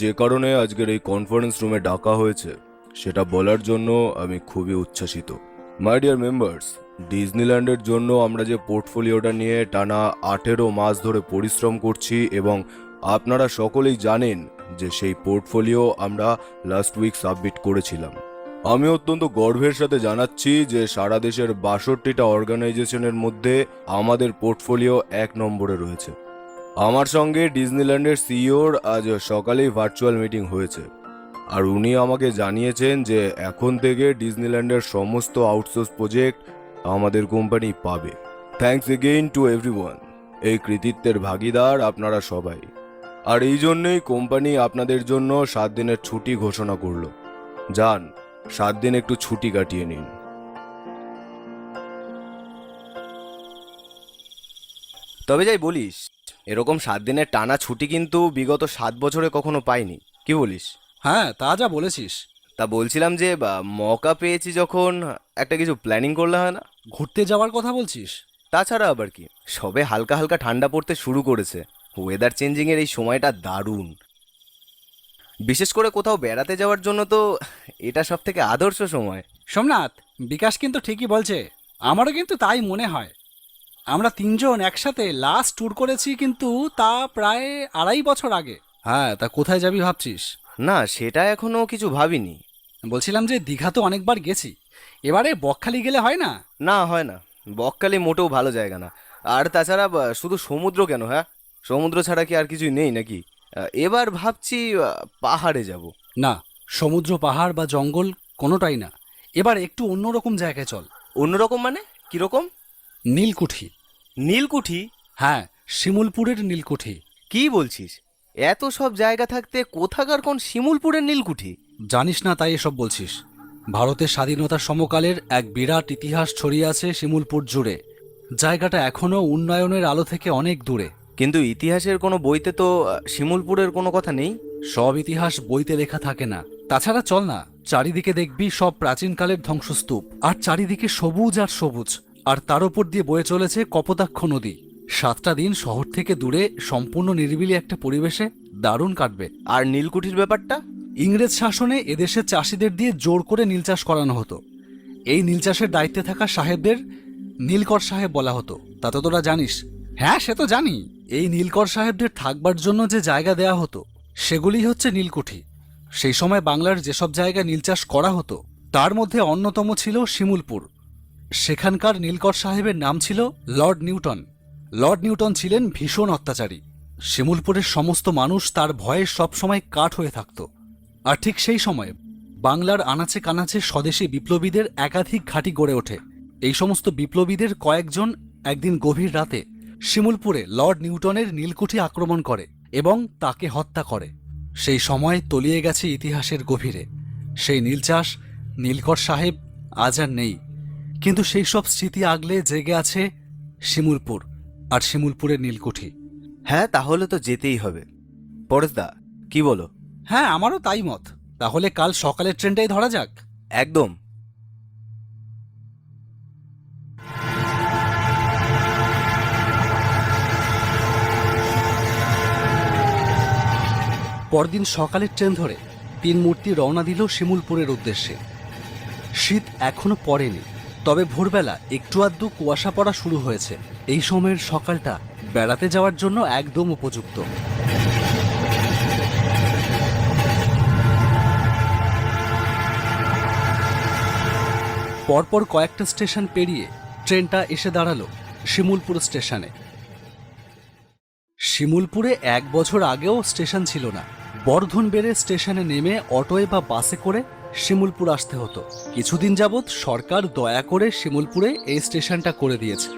যে কারণে আজকের এই কনফারেন্স রুমে ডাকা হয়েছে, সেটা বলার জন্য আমি খুবই উচ্ছ্বাসিত। মাই ডিয়ার মেম্বার্স ডিজনিল্যান্ডের জন্য আমরা যে পোর্টফোলিওটা নিয়ে টানা আঠেরো মাস ধরে পরিশ্রম করছি এবং আপনারা সকলেই জানেন যে সেই পোর্টফোলিও আমরা লাস্ট উইক সাবমিট করেছিলাম। আমি অত্যন্ত গর্বের সাথে জানাচ্ছি যে সারা দেশের বাষট্টিটা অর্গানাইজেশনের মধ্যে আমাদের পোর্টফোলিও এক নম্বরে রয়েছে। আমার সঙ্গে ডিজনিল্যান্ডের সিইওর আজ সকালেই ভার্চুয়াল মিটিং হয়েছে। আর উনি আমাকে জানিয়েছেন যে এখন থেকে ডিজনিল্যান্ডের সমস্ত আউটসোর্স প্রজেক্ট আমাদের কোম্পানি পাবে। থ্যাঙ্কস এগেইন টু এভরিওয়ান এই কৃতিত্বের ভাগিদার আপনারা সবাই। আর এই জন্যই কোম্পানি আপনাদের জন্য সাত দিনের ছুটি ঘোষণা করল। যান, সাত দিন একটু ছুটি কাটিয়ে নিন। তবে যাই বলিস। এরকম সাত দিনের টানা ছুটি কিন্তু বিগত সাত বছরে কখনো পাইনি। কি বলিস? হ্যাঁ তা যা বলেছিস। তা বলছিলাম যে বা, মৌকা পেয়েছি যখন একটা কিছু প্ল্যানিং করলে হয় না? ঘুরতে যাওয়ার কথা বলছিস? তাছাড়া আবার কি? সবে হালকা হালকা ঠান্ডা পড়তে শুরু করেছে। ওয়েদার চেঞ্জিংয়ের এই সময়টা দারুণ। বিশেষ করে কোথাও বেড়াতে যাওয়ার জন্য তো এটা সব থেকে আদর্শ সময়। সোমনাথ বিকাশ কিন্তু ঠিকই বলছে। আমারও কিন্তু তাই মনে হয়। আমরা তিনজন একসাথে লাস্ট ট্যুর করেছি কিন্তু তা প্রায় আড়াই বছর আগে। হ্যাঁ তা কোথায় যাবি ভাবছিস? না সেটা এখনও কিছু ভাবিনি। বলছিলাম যে দীঘা তো অনেকবার গেছি। এবারে বকখালি গেলে হয় না? না হয় না। বকখালি মোটেও ভালো জায়গা না। আর তাছাড়া শুধু সমুদ্র কেন হ্যাঁ? সমুদ্র ছাড়া কি আর কিছুই নেই নাকি? আহ, এবার ভাবছি আহ, পাহাড়ে যাব। না সমুদ্র পাহাড় বা জঙ্গল কোনোটাই না। এবার একটু অন্যরকম জায়গায় চল। অন্যরকম মানে? কীরকম? নীলকুঠি। নীলকুঠি? হ্যাঁ শিমুলপুরের নীলকুঠি। কি বলছিস? এত সব জায়গা থাকতে কোথাকার কোন শিমুলপুরের নীলকুঠি? জানিস না তাই এসব বলছিস। ভারতের স্বাধীনতার সমকালের এক বিরাট ইতিহাস ছড়িয়ে আছে শিমুলপুর জুড়ে। জায়গাটা এখনও উন্নয়নের আলো থেকে অনেক দূরে। কিন্তু ইতিহাসের কোনো বইতে তো শিমুলপুরের কোনো কথা নেই? সব ইতিহাস বইতে লেখা থাকে না। তাছাড়া চল না চারিদিকে দেখবি সব প্রাচীনকালের ধ্বংসস্তূপ। আর চারিদিকে সবুজ আর সবুজ। আর তার উপর দিয়ে বয়ে চলেছে কপোতাক্ষ নদী। সাতটা দিন শহর থেকে দূরে সম্পূর্ণ নিরিবিলি একটা পরিবেশে দারুণ কাটবে। আর নীলকুঠির ব্যাপারটা? ইংরেজ শাসনে এদেশের চাষিদের দিয়ে জোর করে নীল চাষ করানো হতো। এই নীল চাষের দায়িত্বে থাকা সাহেবদের নীলকর সাহেব বলা হতো। তা তো তোরা জানিস? হ্যাঁ সে তো জানি। এই নীলকর সাহেবদের থাকবার জন্য যে জায়গা দেয়া হতো সেগুলি হচ্ছে নীলকুঠি। সেই সময় বাংলার যেসব জায়গায় নীল চাষ করা হতো তার মধ্যে অন্যতম ছিল শিমুলপুর। সেখানকার নীলকর সাহেবের নাম ছিল লর্ড নিউটন। লর্ড নিউটন ছিলেন ভীষণ অত্যাচারী। শিমুলপুরের সমস্ত মানুষ তার ভয়ে সবসময় কাঠ হয়ে থাকত। আর ঠিক সেই সময় বাংলার আনাচে কানাচে স্বদেশী বিপ্লবীদের একাধিক ঘাঁটি গড়ে ওঠে। এই সমস্ত বিপ্লবীদের কয়েকজন একদিন গভীর রাতে শিমুলপুরে লর্ড নিউটনের নীলকুঠি আক্রমণ করে এবং তাকে হত্যা করে। সেই সময় তলিয়ে গেছে ইতিহাসের গভীরে। সেই নীলচাষ, নীলকর সাহেব আজ আর নেই। কিন্তু সেই সব স্মৃতি আগলে জেগে আছে শিমুলপুর আর শিমুলপুরের নীলকুঠি। হ্যাঁ তাহলে তো যেতেই হবে। পরেশদা কি বলো? হ্যাঁ আমারও তাই মত। তাহলে কাল সকালের ট্রেনটাই ধরা যাক। একদম। পরদিন সকালের ট্রেন ধরে তিন মূর্তি রওনা দিল শিমুলপুরের উদ্দেশ্যে। শীত এখনও পড়েনি। তবে ভোরবেলা একটু আধটু কুয়াশা পড়া শুরু হয়েছে। এই সময়ের সকালটা বেড়াতে যাওয়ার জন্য একদম উপযুক্ত। পরপর কয়েকটা স্টেশন পেরিয়ে ট্রেনটা এসে দাঁড়াল শিমুলপুর স্টেশনে। শিমুলপুরে এক বছর আগেও স্টেশন ছিল না। বর্ধন বেড়ে স্টেশনে নেমে অটোয় বা বাসে করে শিমুলপুর আসতে হতো। কিছুদিন যাবৎ সরকার দয়া করে শিমুলপুরে এই স্টেশনটা করে দিয়েছে।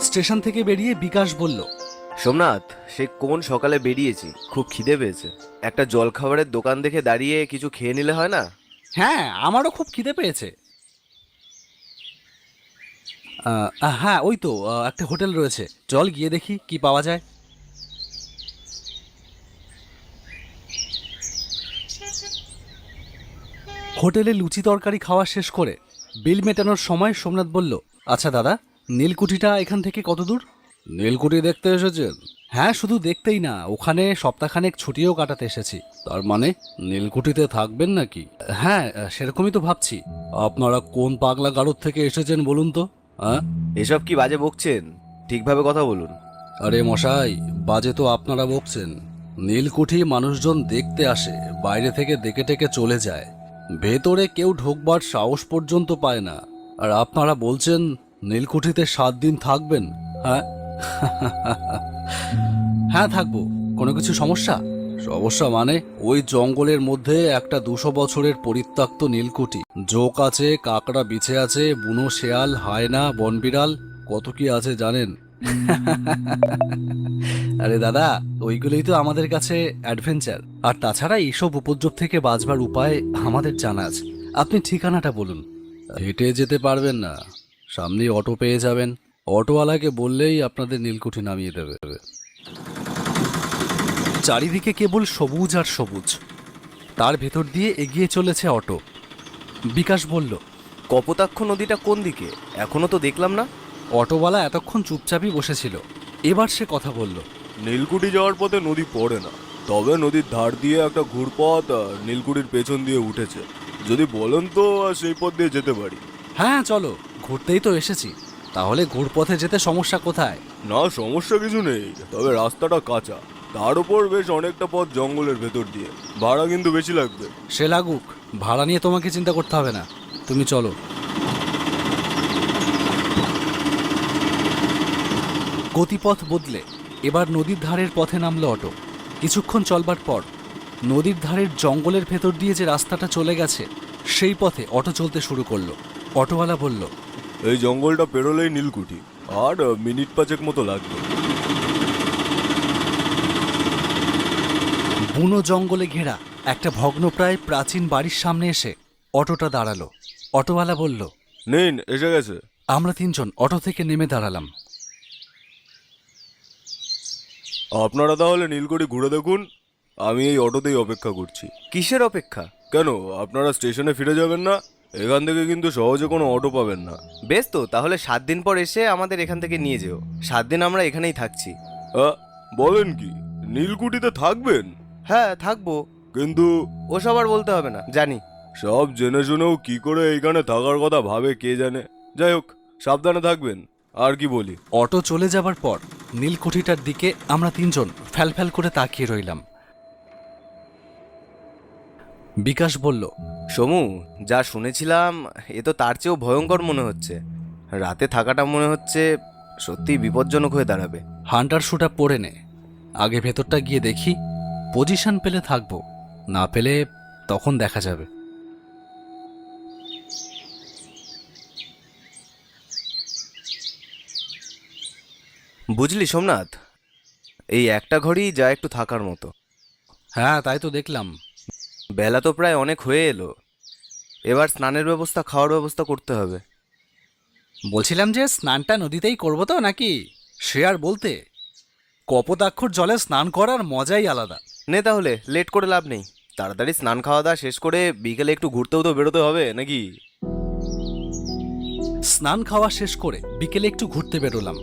স্টেশন থেকে বেরিয়ে বিকাশ বলল সোমনাথ সে কোন সকালে বেরিয়েছি? খুব খিদে পেয়েছে। একটা জলখাবারের দোকান দেখে দাঁড়িয়ে কিছু খেয়ে নিলে হয় না? হ্যাঁ আমারও খুব খিদে পেয়েছে। হ্যাঁ ওই তো একটা হোটেল রয়েছে। চল গিয়ে দেখি কি পাওয়া যায়। হোটেলে লুচি তরকারি খাওয়া শেষ করে বিল মেটানোর সময় সোমনাথ বলল আচ্ছা দাদা নীলকুঠিটা এখান থেকে কত দূর? নীলকুঠি দেখতে এসেছেন? হ্যাঁ শুধু দেখতেই না ওখানে সপ্তাহখানেক ছুটিও কাটাতে এসেছি। তার মানে নীলকুঠিতে থাকবেন নাকি? হ্যাঁ সেরকমই তো ভাবছি। আপনারা কোন পাগলা গারদ থেকে এসেছেন বলুন তো? হ্যাঁ? এসব কি বাজে বকছেন? ঠিকভাবে কথা বলুন। আরে মশাই বাজে তো আপনারা বকছেন। নীলকুঠি মানুষজন দেখতে আসে বাইরে থেকে দেখে টেকে চলে যায়। ভেতরে কেউ ঢোকবার সাহস পর্যন্ত পায় না। আর আপনারা বলছেন নীলকুঠিতে সাত দিন থাকবেন হ্যাঁ? হ্যাঁ থাকব। কোনো কিছু সমস্যা? সমস্যা মানে ওই জঙ্গলের মধ্যে একটা দুশো বছরের পরিত্যক্ত নীলকুঠি। জোক আছে, কাকড়া বিছে আছে, বুনো শেয়াল, হায়না, বনবিড়াল, কত কি আছে জানেন? আরে দাদা, ওইগুলোই তো আমাদের কাছে অ্যাডভেঞ্চার। আর তাছাড়া এইসব উপদ্রব থেকে বাঁচবার উপায় আমাদের জানা আছে। আপনি ঠিকানাটা বলুন। হেঁটে যেতে পারবেন না। সামনেই অটো পেয়ে যাবেন। অটোওয়ালাকে বললেই আপনাদের নীলকুঠি নামিয়ে দেবে। চারিদিকে কেবল সবুজ আর সবুজ। তার ভেতর দিয়ে এগিয়ে চলেছে অটো। বিকাশ বলল কপোতাক্ষ নদীটা কোন দিকে? এখনও তো দেখলাম না। অটোওয়ালা এতক্ষণ চুপচাপই বসেছিল। এবার সে কথা বলল নীলকুঠি যাওয়ার পথে নদী পড়ে না। তবে নদীর ধার দিয়ে একটা ঘুরপথ নীলকুঠির পেছন দিয়ে উঠেছে। যদি বলেন তো সেই পথ দিয়ে যেতে পারি। হ্যাঁ চলো ঘুরতেই তো এসেছি। তাহলে ঘুরপথে যেতে সমস্যা কোথায়? না সমস্যা কিছু নেই। তবে রাস্তাটা কাঁচা। তার উপর বেশ অনেকটা পথ জঙ্গলের ভেতর দিয়ে। ভাড়া কিন্তু বেশি লাগবে। সে লাগুক ভাড়া নিয়ে তোমাকে চিন্তা করতে হবে না। তুমি চলো। গতিপথ বদলে এবার নদীর ধারের পথে নামলো অটো। কিছুক্ষণ চলবার পর নদীর ধারের জঙ্গলের ভেতর দিয়ে যে রাস্তাটা চলে গেছে সেই পথে অটো চলতে শুরু করল। অটোওয়ালা বলল এই জঙ্গলটা পেরোলেই নীলকুঠি আর মিনিট পাঁচেক মতো লাগবে। বুনো জঙ্গলে ঘেরা একটা ভগ্নপ্রায় প্রাচীন বাড়ির সামনে এসে অটোটা দাঁড়াল। অটোওয়ালা বলল নিন এসে গেছে। আমরা তিনজন অটো থেকে নেমে দাঁড়ালাম। আপনারা তাহলে নীলকুঠি ঘুরে দেখুন। আমি এই অটোতেই অপেক্ষা করছি। কিসের অপেক্ষা? কেন আপনারা স্টেশনে ফিরে যাবেন না? এখান থেকে কিন্তু সহজে কোনো অটো পাবেন না। বেশ তো তাহলে সাত দিন পর এসে আমাদের এখান থেকে নিয়ে যেও। সাত দিন আমরা এখানেই থাকছি। বলেন কি নীলকুঠিতে থাকবেন? হ্যাঁ থাকব। কিন্তু ওসব আর বলতে হবে না জানি। সব জেনে শুনেও কি করে এইখানে থাকার কথা ভাবে কে জানে। যাই হোক সাবধানে থাকবেন আর কি বলি। অটো চলে যাবার পর নীলকুঠিটার দিকে আমরা তিনজন ফ্যালফ্যাল করে তাকিয়ে রইলাম। বিকাশ বলল সমু যা শুনেছিলাম এ তো তার চেয়েও ভয়ঙ্কর মনে হচ্ছে। রাতে থাকাটা মনে হচ্ছে সত্যিই বিপজ্জনক হয়ে দাঁড়াবে। হান্টার শুটা পরে নে। আগে ভেতরটা গিয়ে দেখি। পজিশন পেলে থাকব না পেলে তখন দেখা যাবে। বুঝলি সোমনাথ এই একটা ঘড়ি যা একটু থাকার মতো। হ্যাঁ তাই তো দেখলাম। বেলা তো প্রায় অনেক হয়ে এলো। এবার স্নানের ব্যবস্থা খাওয়ার ব্যবস্থা করতে হবে। বলছিলাম যে স্নানটা নদীতেই করব তো নাকি? সে আর বলতে কপোতাক্ষর জলে স্নান করার মজাই আলাদা। নে তাহলে লেট করে লাভ নেই। তাড়াতাড়ি স্নান খাওয়া দাওয়া শেষ করে বিকেলে একটু ঘুরতেও তো বেরোতে হবে, নাকি? স্নান খাওয়া শেষ করে বিকেলে একটু ঘুরতে বেরোলাম।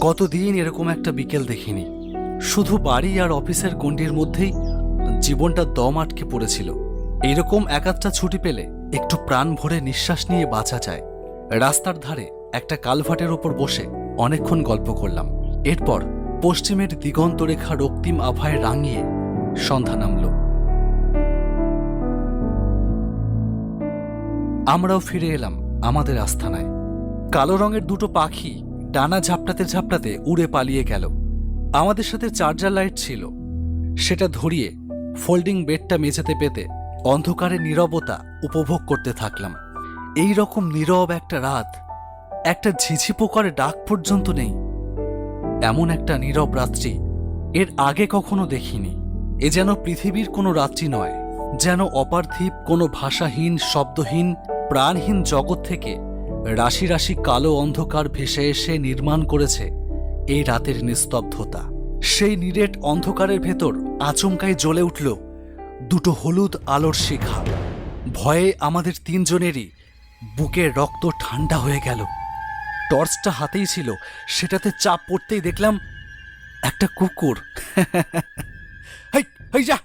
কতদিন এরকম একটা বিকেল দেখিনি। শুধু বাড়ি আর অফিসের গণ্ডির মধ্যেই জীবনটা দম আটকে পড়েছিল। এরকম একাধটা ছুটি পেলে একটু প্রাণ ভরে নিঃশ্বাস নিয়ে বাঁচা যায়। রাস্তার ধারে একটা কালভাটের ওপর বসে অনেকক্ষণ গল্প করলাম। এরপর পশ্চিমের দিগন্তরেখা রক্তিম আভায় রাঙিয়ে সন্ধ্যা নামলো। আমরাও ফিরে এলাম আমাদের আস্থানায়। কালো রঙের দুটো পাখি ডানা ঝাপটাতে ঝাপটাতে উড়ে পালিয়ে গেল। আমাদের সাথে চার্জার লাইট ছিল। সেটা ধরিয়ে ফোল্ডিং বেডটা মেঝেতে পেতে অন্ধকারে নীরবতা উপভোগ করতে থাকলাম। এই রকম নীরব একটা রাত, একটা ঝিঝি পোকার ডাক পর্যন্ত নেই। এমন একটা নীরব রাত্রি এর আগে কখনো দেখিনি। এ যেন পৃথিবীর কোনো রাত্রি নয়, যেন অপার্থিব কোনো ভাষাহীন, শব্দহীন, প্রাণহীন জগৎ থেকে রাশি রাশি কালো অন্ধকার ভেসে এসে নির্মাণ করেছে এই রাতের নিস্তব্ধতা। সেই নিরেট অন্ধকারের ভেতর আচমকায় জ্বলে উঠল দুটো হলুদ আলোর শিখা। ভয়ে আমাদের তিনজনেরই বুকের রক্ত ঠান্ডা হয়ে গেল। টর্চটা হাতেই ছিল। সেটাতে চাপ পড়তেই দেখলাম একটা কুকুর। যা!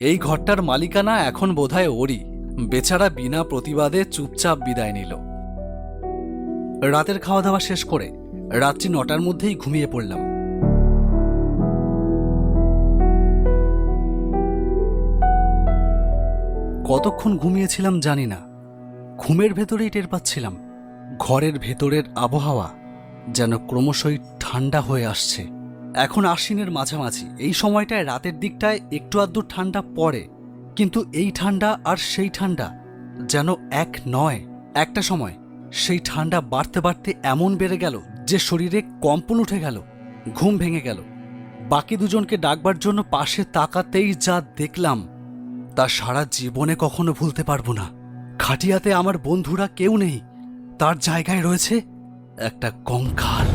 এই ঘরটার মালিকানা এখন বোধহয় ওরই। বেচারা বিনা প্রতিবাদে চুপচাপ বিদায় নিল। রাতের খাওয়া দাওয়া শেষ করে রাত্রি নটার মধ্যেই ঘুমিয়ে পড়লাম। কতক্ষণ ঘুমিয়েছিলাম জানি না। ঘুমের ভেতরেই টের পাচ্ছিলাম। ঘরের ভেতরের আবহাওয়া যেন ক্রমশই ঠান্ডা হয়ে আসছে। এখন আশ্বিনের মাঝামাঝি। এই সময়টায় রাতের দিকটায় একটু আধটু ঠান্ডা পড়ে, কিন্তু এই ঠান্ডা আর সেই ঠান্ডা যেন এক নয়। একটা সময় সেই ঠান্ডা বাড়তে বাড়তে এমন বেড়ে গেল যে শরীরে কম্পন উঠে গেল, ঘুম ভেঙে গেল। বাকি দুজনকে ডাকবার জন্য পাশে তাকাতেই যা দেখলাম, তা সারা জীবনে কখনো ভুলতে পারব না। খাটিয়াতে আমার বন্ধুরা কেউ নেই তার জায়গায় রয়েছে একটা কঙ্কাল।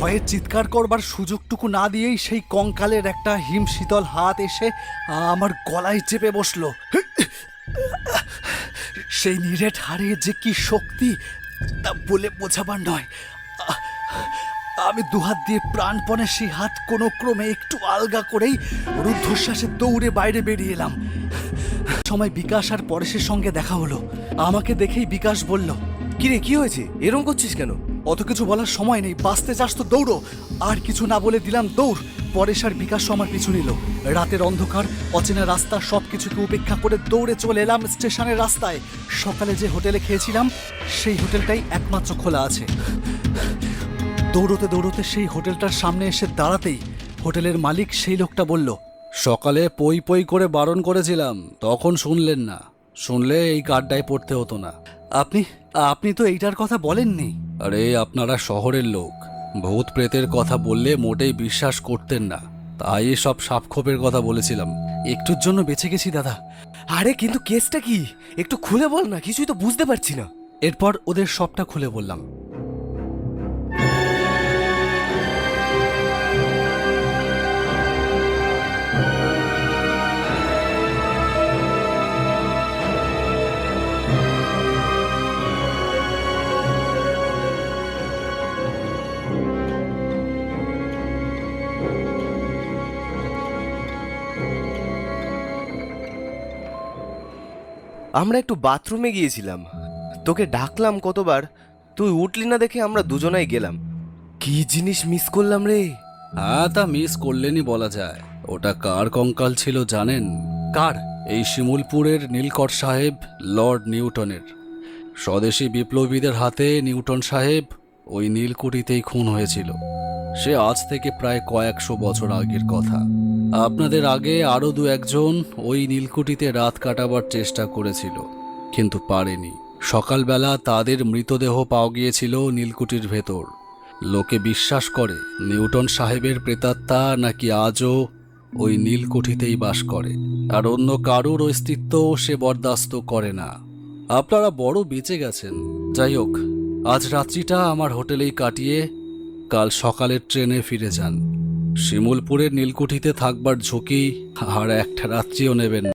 ভয়ে চিৎকার করবার সুযোগটুকু না দিয়েই সেই কঙ্কালের একটা হিম শীতল হাত এসে আমার গলায় চেপে বসল। সেই নিরেট হারে যে কি শক্তি, তা বলে বোঝাবার নয়। আমি দুহাত দিয়ে প্রাণপণে সেই হাত কোনো ক্রমে একটু আলগা করেই রুদ্ধশ্বাসে দৌড়ে বাইরে বেরিয়ে এলাম। সময় বিকাশ আর পরেশের সঙ্গে দেখা হলো। আমাকে দেখেই বিকাশ বলল কিরে, কি হয়েছে? এরম করছিস কেন? অত কিছু বলার সময় নেই, বাঁচতে চাস তো দৌড়ো। আর কিছু না বলে দিলাম দৌড়। পরেশ আর বিকাশ আমার পিছু নিল। রাতের অন্ধকার, অচেনা রাস্তা সব কিছুকে উপেক্ষা করে দৌড়ে চলে এলাম স্টেশনের রাস্তায়। সকালে যে হোটেলে খেয়েছিলাম, সেই হোটেলটাই একমাত্র খোলা আছে। দৌড়তে দৌড়তে সেই হোটেলটার সামনে এসে দাঁড়াতেই হোটেলের মালিক সেই লোকটা বলল, সকালে পই পই করে বারণ করেছিলাম, তখন শুনলেন না। শুনলে এই কার্ডটায় পড়তে হতো না। আপনি আপনি তো এইটার কথা বলেননি। আরে আপনারা শহরের লোক। ভূত প্রেতের কথা বললে মোটেই বিশ্বাস করতেন না। তাই সব সাপক্ষোপের কথা বলেছিলাম। একটুর জন্য বেঁচে গেছি দাদা। আরে কিন্তু কেসটা কি? একটু খুলে বল না কিছুই তো বুঝতে পারছি না। এরপর ওদের সবটা খুলে বললাম। আমরা একটু বাথরুমে গিয়েছিলাম। তোকে ডাকলাম কতবার তুই উঠলি না দেখে আমরা দুজনাই গেলাম। কি জিনিস মিস করলাম রে? হ্যাঁ তা মিস করলেনই বলা যায়। ওটা কার কঙ্কাল ছিল জানেন? কার? এই শিমুলপুরের নীলকর সাহেব লর্ড নিউটনের। স্বদেশী বিপ্লবীদের হাতে নিউটন সাহেব ওই নীলকুঠিতেই খুন হয়েছিল। সে আজ থেকে প্রায় কয়েকশো বছর আগের কথা। আপনাদের আগে আরও দু একজন ওই নীলকুঠিতে রাত কাটাবার চেষ্টা করেছিল, কিন্তু পারেনি। সকালবেলা তাদের মৃতদেহ পাওয়া গিয়েছিল নীলকুঠির ভেতর। লোকে বিশ্বাস করে, নিউটন সাহেবের প্রেতাত্মা নাকি আজও ওই নীলকুঠিতেই বাস করে, আর অন্য কারুর অস্তিত্ব সে বরদাস্ত করে না। আপনারা বড় বেঁচে গেছেন। যাই হোক, আজ রাত্রিটা আমার হোটেলেই কাটিয়ে কাল সকালের ট্রেনে ফিরে যান। শিমুলপুরের নীলকুঠিতে থাকবার ঝুঁকি আর একটা রাত্রিও নেবেন।